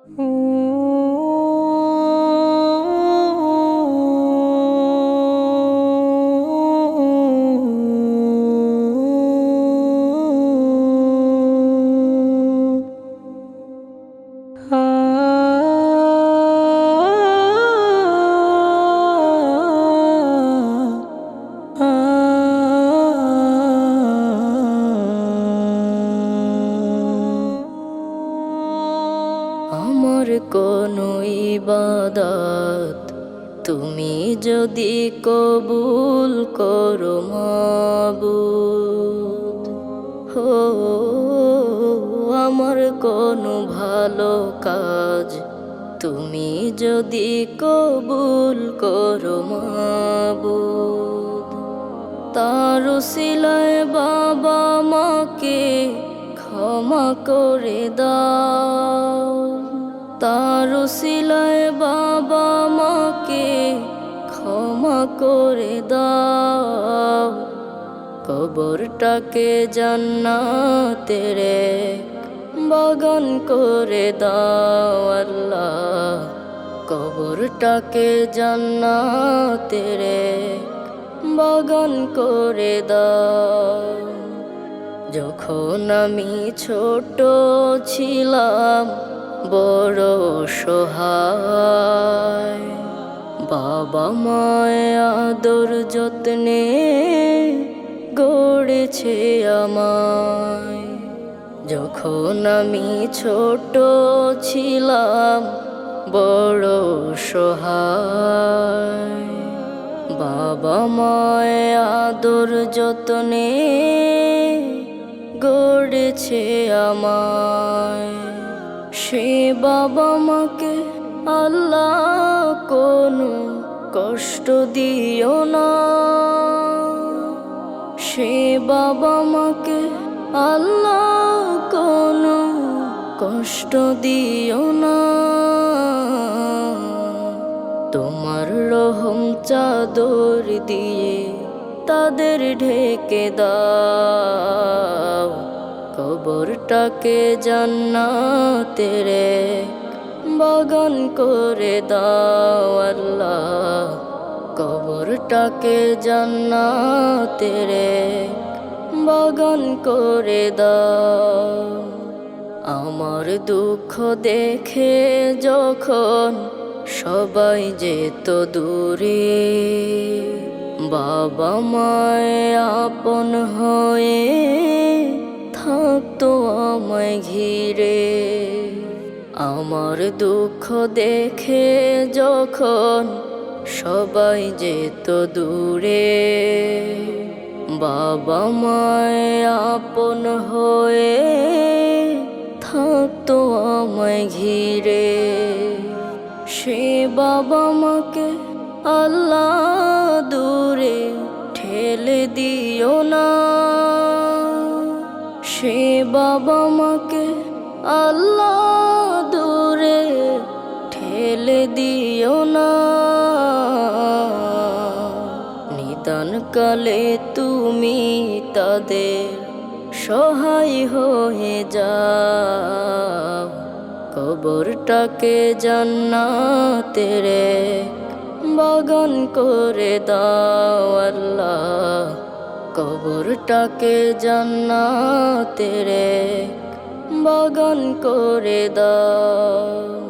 আমার কোনো ইবাদত তুমি যদি কবুল করো মাবুদ। হো, আমার কোনো ভালো কাজ। তুমি যদি কবুল করো মাবুদ। তার সিলায় বাবা মাকে ক্ষমা করে দাও। তার সিলায় বাবা মাকে ক্ষমা করে দাও। কবরটাকে জান্নাতের বাগান করে দাও আল্লাহ। কবরটাকে জান্নাতের বাগান করে দাও। যখন আমি ছোট ছিলাম বড় সহায়। বাবা মায় আদর যত্নে গড়েছে আমায়। যখন আমি ছোট ছিলাম, বড় সহায়। বাবা মায় আদর যতনে গড়েছে আমায়। সে বাবা মাকে আল্লাহ কোনো কষ্ট দিও না। সে বাবা মাকে আল্লাহ কোনো কষ্ট দিও না। তোমার রহম চাদর দিয়ে তাদের ঢেকে দাও। কবরটাকে জান্নাতের এক বাগান করে দাও আল্লাহ। কবরটাকে জান্নাতের এক বাগান করে দাও। আমার দুঃখ দেখে যখন সবাই যেত দূরে, বাবা মায় আপন হয়ে থাকতো আমায় ঘিরে। আমার দুঃখ দেখে যখন সবাই যেত দূরে, বাবা মায় আপন হয়ে থাকতো আমায় ঘিরে। সে বাবা মাকে আল্লাহ দূরে ঠেলে দিও না। সে বাবা মাকে আল্লাহ দূরে ঠেলে দিও না। নিদান কালে তুমি তাদের সহায় হয়ে যাও। কবরটাকে জান্নাতের বাগান করে দাও আল্লাহ। কবরটাকে জান্নাতের তেরে বাগান করে দাও।